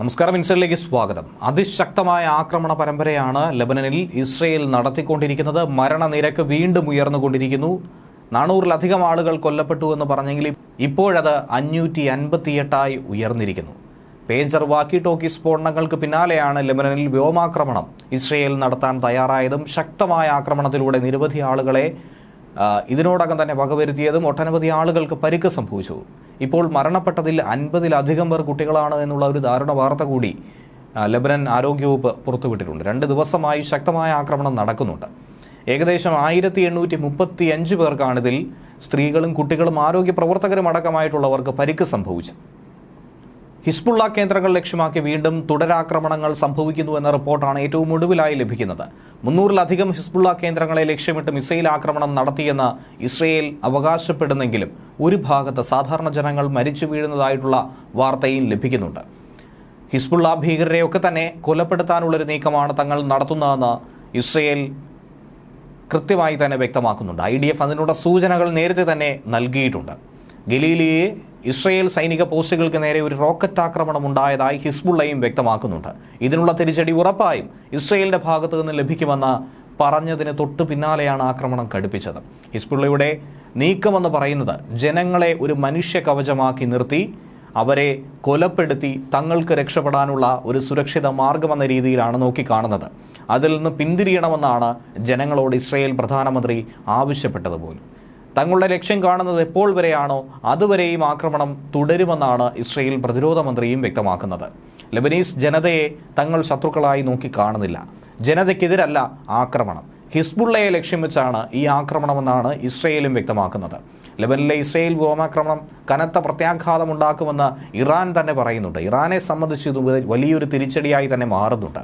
നമസ്കാരം ഇൻസൈഡിലേക്ക് സ്വാഗതം. അതിശക്തമായ ആക്രമണ പരമ്പരയാണ് ലബനനിൽ ഇസ്രയേൽ നടത്തിക്കൊണ്ടിരിക്കുന്നത്. മരണനിരക്ക് വീണ്ടും ഉയർന്നുകൊണ്ടിരിക്കുന്നു. നാനൂറിലധികം ആളുകൾ കൊല്ലപ്പെട്ടു എന്ന് പറഞ്ഞെങ്കിലും ഇപ്പോഴത് അഞ്ഞൂറ്റി അൻപത്തിയെട്ടായി ഉയർന്നിരിക്കുന്നു. പേജർ വാക്കി ടോക്കി സ്ഫോടനങ്ങൾക്ക് പിന്നാലെയാണ് ലബനനിൽ വ്യോമാക്രമണം. ഇസ്രയേൽ നടത്താൻ തയ്യാറായതും ശക്തമായ ആക്രമണത്തിലൂടെ നിരവധി ആളുകളെ ഇതിനോടകം തന്നെ വകവരുത്തിയതും ഒട്ടനവധി ആളുകൾക്ക് പരിക്ക് സംഭവിച്ചു. ഇപ്പോൾ മരണപ്പെട്ടതിൽ അൻപതിലധികം പേർ കുട്ടികളാണ് എന്നുള്ള ഒരു ദാരുണ വാർത്ത കൂടി ലബനൻ ആരോഗ്യവകുപ്പ് പുറത്തുവിട്ടിട്ടുണ്ട്. രണ്ട് ദിവസമായി ശക്തമായ ആക്രമണം നടക്കുന്നുണ്ട്. ഏകദേശം ആയിരത്തി എണ്ണൂറ്റി മുപ്പത്തി അഞ്ച് പേർക്കാണിതിൽ സ്ത്രീകളും കുട്ടികളും ആരോഗ്യ പ്രവർത്തകരും അടക്കമായിട്ടുള്ളവർക്ക് പരിക്ക് സംഭവിച്ചു ഹിസ്ബുള്ള കേന്ദ്രങ്ങൾ ലക്ഷ്യമാക്കി വീണ്ടും തുടരാക്രമണങ്ങൾ സംഭവിക്കുന്നു എന്ന റിപ്പോർട്ടാണ് ഏറ്റവും ഒടുവിലായി ലഭിക്കുന്നത്. മുന്നൂറിലധികം ഹിസ്ബുള്ള കേന്ദ്രങ്ങളെ ലക്ഷ്യമിട്ട് മിസൈൽ ആക്രമണം നടത്തിയെന്ന് ഇസ്രയേൽ അവകാശപ്പെടുന്നെങ്കിലും ഒരു ഭാഗത്ത് സാധാരണ ജനങ്ങൾ മരിച്ചു വീഴുന്നതായിട്ടുള്ള വാർത്തയും ലഭിക്കുന്നുണ്ട്. ഹിസ്ബുള്ള ഭീകരരെയൊക്കെ തന്നെ കൊലപ്പെടുത്താനുള്ളൊരു നീക്കമാണ് തങ്ങൾ നടത്തുന്നതെന്ന് ഇസ്രയേൽ കൃത്യമായി തന്നെ വ്യക്തമാക്കുന്നുണ്ട്. ഐ ഡി എഫ് അതിനുള്ള സൂചനകൾ നേരത്തെ തന്നെ നൽകിയിട്ടുണ്ട്. ഗലീലിയെ ഇസ്രയേൽ സൈനിക പോസ്റ്റുകൾക്ക് നേരെ ഒരു റോക്കറ്റ് ആക്രമണം ഉണ്ടായതായി ഹിസ്ബുള്ളയും വ്യക്തമാക്കുന്നുണ്ട്. ഇതിനുള്ള തിരിച്ചടി ഉറപ്പായും ഇസ്രയേലിന്റെ ഭാഗത്തു നിന്ന് ലഭിക്കുമെന്ന് പറഞ്ഞതിന് തൊട്ടു പിന്നാലെയാണ് ആക്രമണം കടുപ്പിച്ചത് ഹിസ്ബുള്ളയുടെ നീക്കമെന്ന് പറയുന്നത് ജനങ്ങളെ ഒരു മനുഷ്യ കവചമാക്കി നിർത്തി അവരെ കൊലപ്പെടുത്തി തങ്ങൾക്ക് രക്ഷപ്പെടാനുള്ള ഒരു സുരക്ഷിത മാർഗമെന്ന രീതിയിലാണ് നോക്കിക്കാണുന്നത്. അതിൽ നിന്ന് പിന്തിരിയണമെന്നാണ് ജനങ്ങളോട് ഇസ്രയേൽ പ്രധാനമന്ത്രി ആവശ്യപ്പെട്ടത് പോലും തങ്ങളുടെ ലക്ഷ്യം കാണുന്നത് എപ്പോൾ വരെയാണോ അതുവരെയും ആക്രമണം തുടരുമെന്നാണ് ഇസ്രയേൽ പ്രതിരോധ മന്ത്രിയും വ്യക്തമാക്കുന്നത്. ലബനീസ് ജനതയെ തങ്ങൾ ശത്രുക്കളായി നോക്കി കാണുന്നില്ല ജനതയ്ക്കെതിരല്ല ആക്രമണം. ഹിസ്ബുള്ളയെ ലക്ഷ്യം വെച്ചാണ് ഈ ആക്രമണമെന്നാണ് ഇസ്രയേലും വ്യക്തമാക്കുന്നത്. ലെബനിലെ ഇസ്രയേൽ വ്യോമാക്രമണം കനത്ത പ്രത്യാഘാതം ഉണ്ടാക്കുമെന്ന് ഇറാൻ തന്നെ പറയുന്നുണ്ട്. ഇറാനെ സംബന്ധിച്ച് ഇത് വലിയൊരു തിരിച്ചടിയായി തന്നെ മാറുന്നുണ്ട്.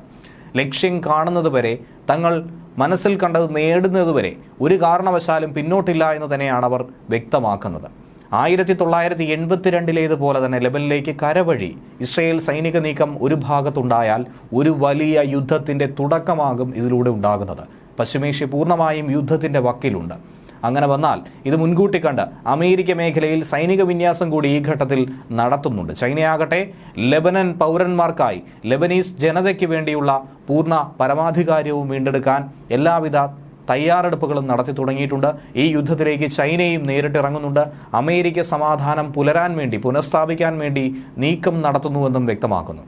ലക്ഷ്യം കാണുന്നത് വരെ തങ്ങൾ മനസ്സിൽ കണ്ടത് നേടുന്നതുവരെ ഒരു കാരണവശാലും പിന്നോട്ടില്ല എന്ന് തന്നെയാണ് അവർ വ്യക്തമാക്കുന്നത്. ആയിരത്തി തൊള്ളായിരത്തി എൺപത്തിരണ്ടിലേതുപോലെ തന്നെ ലെബനിലേക്ക് കരവഴി ഇസ്രയേൽ സൈനിക നീക്കം ഒരു ഭാഗത്തുണ്ടായാൽ ഒരു വലിയ യുദ്ധത്തിന്റെ തുടക്കമാകും ഇതിലൂടെ ഉണ്ടാകുന്നത്. പശ്ചിമേഷ്യ പൂർണമായും യുദ്ധത്തിന്റെ വക്കിലുണ്ട്. അങ്ങനെ വന്നാൽ ഇത് മുൻകൂട്ടി കണ്ട് അമേരിക്ക മേഖലയിൽ സൈനിക വിന്യാസം കൂടി ഈ ഘട്ടത്തിൽ നടത്തുന്നുണ്ട്. ചൈനയാകട്ടെ ലെബനൻ പൗരന്മാർക്കായി ലെബനീസ് ജനതയ്ക്ക് വേണ്ടിയുള്ള പൂർണ പരമാധികാരവും വീണ്ടെടുക്കാൻ എല്ലാവിധ തയ്യാറെടുപ്പുകളും നടത്തി തുടങ്ങിയിട്ടുണ്ട്. ഈ യുദ്ധത്തിലേക്ക് ചൈനയും നേരിട്ടിറങ്ങുന്നുണ്ട് അമേരിക്ക സമാധാനം പുലരാൻ വേണ്ടി പുനഃസ്ഥാപിക്കാൻ വേണ്ടി നീക്കം നടത്തുന്നുവെന്നും വ്യക്തമാക്കുന്നു.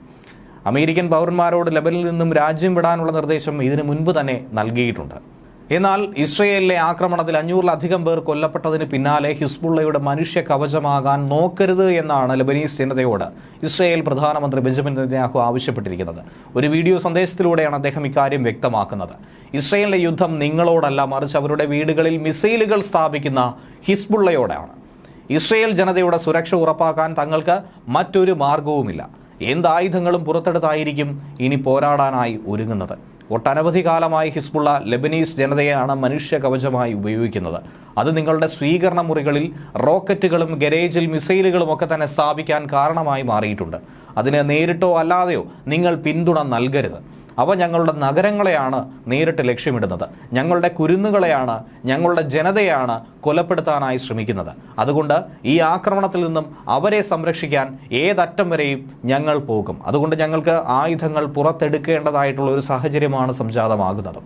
അമേരിക്കൻ പൗരന്മാരോട് ലെബനിൽ നിന്നും രാജ്യം വിടാനുള്ള നിർദ്ദേശം ഇതിനു മുൻപ് തന്നെ നൽകിയിട്ടുണ്ട്. എന്നാൽ ഇസ്രയേലിലെ ആക്രമണത്തിൽ അഞ്ഞൂറിലധികം പേർ കൊല്ലപ്പെട്ടതിന് പിന്നാലെ ഹിസ്ബുള്ളയുടെ മനുഷ്യ കവചമാകാൻ നോക്കരുത് എന്നാണ് ലബനീസ് ജനതയോട് ഇസ്രയേൽ പ്രധാനമന്ത്രി ബെഞ്ചമിൻ നെതന്യാഹു ആവശ്യപ്പെട്ടിരിക്കുന്നത്. ഒരു വീഡിയോ സന്ദേശത്തിലൂടെയാണ് അദ്ദേഹം ഇക്കാര്യം വ്യക്തമാക്കുന്നത്. ഇസ്രയേലിന്റെ യുദ്ധം നിങ്ങളോടല്ല മറിച്ച് അവരുടെ വീടുകളിൽ മിസൈലുകൾ സ്ഥാപിക്കുന്ന ഹിസ്ബുള്ളയോടാണ്. ഇസ്രയേൽ ജനതയുടെ സുരക്ഷ ഉറപ്പാക്കാൻ തങ്ങൾക്ക് മറ്റൊരു മാർഗവുമില്ല. എന്തായുധങ്ങളും പുറത്തെടുത്തായിരിക്കും ഇനി പോരാടാനായി ഒരുങ്ങുന്നത്. ഒട്ടനവധി കാലമായി ഹിസ്ബുള്ള ലെബനീസ് ജനതയെയാണ് മനുഷ്യ കവചമായി ഉപയോഗിക്കുന്നത്. അത് നിങ്ങളുടെ സ്വീകരണ മുറികളിൽ റോക്കറ്റുകളും ഗരേജിൽ മിസൈലുകളും ഒക്കെ തന്നെ സ്ഥാപിക്കാൻ കാരണമായി മാറിയിട്ടുണ്ട്. അതിന് നേരിട്ടോ അല്ലാതെയോ നിങ്ങൾ പിന്തുണ നൽകരുത്. അവ ഞങ്ങളുടെ നഗരങ്ങളെയാണ് നേരിട്ട് ലക്ഷ്യമിടുന്നത്. ഞങ്ങളുടെ കുരുന്നുകളെയാണ് ഞങ്ങളുടെ ജനതയാണ് കൊലപ്പെടുത്താനായി ശ്രമിക്കുന്നത്. അതുകൊണ്ട് ഈ ആക്രമണത്തിൽ നിന്നും അവരെ സംരക്ഷിക്കാൻ ഏതറ്റം വരെയും ഞങ്ങൾ പോകും. അതുകൊണ്ട് ഞങ്ങൾക്ക് ആയുധങ്ങൾ പുറത്തെടുക്കേണ്ടതായിട്ടുള്ള ഒരു സാഹചര്യമാണ് സംജാതമാകുന്നത്.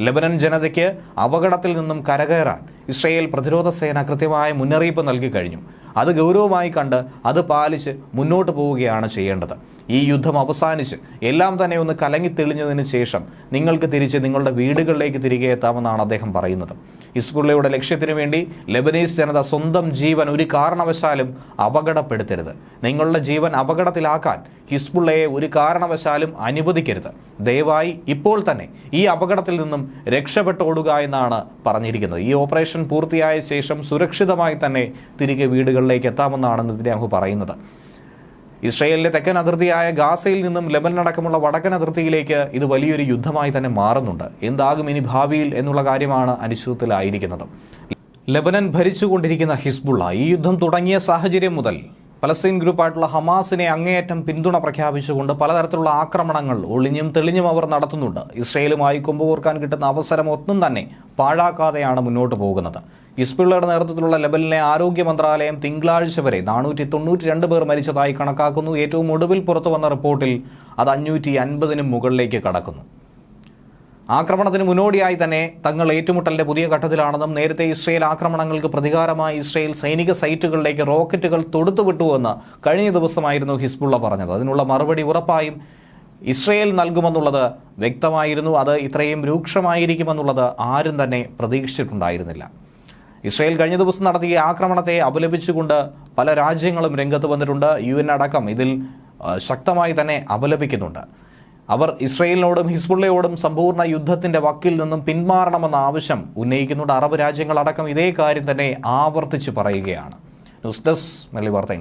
ലബനൻ ജനതയ്ക്ക് അപകടത്തിൽ നിന്നും കരകയറാൻ ഇസ്രയേൽ പ്രതിരോധ സേന കൃത്യമായ മുന്നറിയിപ്പ് നൽകി കഴിഞ്ഞു. അത് ഗൗരവമായി കണ്ട് അത് പാലിച്ച് മുന്നോട്ട് പോവുകയാണ് ചെയ്യേണ്ടത്. ഈ യുദ്ധം അവസാനിച്ച്. എല്ലാം തന്നെ ഒന്ന് കലങ്ങി തെളിഞ്ഞതിന് ശേഷം നിങ്ങൾക്ക് തിരിച്ച് നിങ്ങളുടെ വീടുകളിലേക്ക് തിരികെ എത്താമെന്നാണ് അദ്ദേഹം പറയുന്നത്. ഹിസ്ബുള്ളയുടെ ലക്ഷ്യത്തിനു വേണ്ടി ലബനീസ് ജനത സ്വന്തം ജീവൻ ഒരു കാരണവശാലും അപകടപ്പെടുത്തരുത്. നിങ്ങളുടെ ജീവൻ അപകടത്തിലാക്കാൻ ഹിസ്ബുള്ളയെ ഒരു കാരണവശാലും അനുവദിക്കരുത്. ദയവായി ഇപ്പോൾ തന്നെ ഈ അപകടത്തിൽ നിന്നും രക്ഷപ്പെട്ടോടുക എന്നാണ് പറഞ്ഞിരിക്കുന്നത്. ഈ ഓപ്പറേഷൻ പൂർത്തിയായ ശേഷം സുരക്ഷിതമായി തന്നെ തിരികെ വീടുകളിലേക്ക് എത്താമെന്നാണ് നെതന്യാഹു പറയുന്നത്. ഇസ്രയേലിന്റെ തെക്കൻ അതിർത്തിയായ ഗാസയിൽ നിന്നും ലെബനൻ അടക്കമുള്ള വടക്കൻ അതിർത്തിയിലേക്ക് ഇത് വലിയൊരു യുദ്ധമായി തന്നെ മാറുന്നുണ്ട്. എന്താകും ഇനി ഭാവിയിൽ എന്നുള്ള കാര്യമാണ് അനിശ്ചിതത്തിലായിരിക്കുന്നത്. ലെബനൻ ഭരിച്ചുകൊണ്ടിരിക്കുന്ന ഹിസ്ബുള്ള ഈ യുദ്ധം തുടങ്ങിയ സാഹചര്യം മുതൽ പലസ്തീൻ ഗ്രൂപ്പായിട്ടുള്ള ഹമാസിനെ അങ്ങേയറ്റം പിന്തുണ പ്രഖ്യാപിച്ചുകൊണ്ട് പലതരത്തിലുള്ള ആക്രമണങ്ങൾ ഒളിഞ്ഞും തെളിഞ്ഞും അവർ നടത്തുന്നുണ്ട്. ഇസ്രയേലുമായി കൊമ്പുകോർക്കാൻ കിട്ടുന്ന അവസരം ഒന്നും തന്നെ പാഴാക്കാതെയാണ് മുന്നോട്ട് പോകുന്നത്. ഇസ്പിള്ളയുടെ നേതൃത്വത്തിലുള്ള ലെബനിലെ ആരോഗ്യ മന്ത്രാലയം തിങ്കളാഴ്ച വരെ നാനൂറ്റി തൊണ്ണൂറ്റി രണ്ട് പേർ മരിച്ചതായി കണക്കാക്കുന്നു. ഏറ്റവും ഒടുവിൽ പുറത്തു വന്ന റിപ്പോർട്ടിൽ അത് അഞ്ഞൂറ്റി അൻപതിനും മുകളിലേക്ക് കടക്കുന്നു. ആക്രമണത്തിന് മുന്നോടിയായി തന്നെ തങ്ങൾ ഏറ്റുമുട്ടലിന്റെ പുതിയ ഘട്ടത്തിലാണെന്നും നേരത്തെ ഇസ്രയേൽ ആക്രമണങ്ങൾക്ക് പ്രതികാരമായി ഇസ്രയേൽ സൈനിക സൈറ്റുകളിലേക്ക് റോക്കറ്റുകൾ തൊടുത്തുവിട്ടുവെന്ന് കഴിഞ്ഞ ദിവസമായിരുന്നു ഹിസ്ബുള്ള പറഞ്ഞത്. അതിനുള്ള മറുപടി ഉറപ്പായും ഇസ്രയേൽ നൽകുമെന്നുള്ളത് വ്യക്തമായിരുന്നു. അത് ഇത്രയും രൂക്ഷമായിരിക്കുമെന്നുള്ളത് ആരും തന്നെ പ്രതീക്ഷിച്ചിട്ടുണ്ടായിരുന്നില്ല. ഇസ്രയേൽ കഴിഞ്ഞ ദിവസം നടത്തിയ ആക്രമണത്തെ അപലപിച്ചുകൊണ്ട് പല രാജ്യങ്ങളും രംഗത്ത് വന്നിട്ടുണ്ട്. യു അടക്കം ഇതിൽ ശക്തമായി തന്നെ അപലപിക്കുന്നുണ്ട്. അവർ ഇസ്രയേലിനോടും ഹിസ്ബുള്ളയോടും സമ്പൂർണ യുദ്ധത്തിന്റെ വക്കിൽ നിന്നും പിന്മാറണമെന്ന ആവശ്യം ഉന്നയിക്കുന്നുണ്ട്. അറബ് രാജ്യങ്ങളടക്കം ഇതേ കാര്യം തന്നെ ആവർത്തിച്ച് പറയുകയാണ്. ന്യൂസ് ഡെസ്ക് മെല്ലി വാർത്ത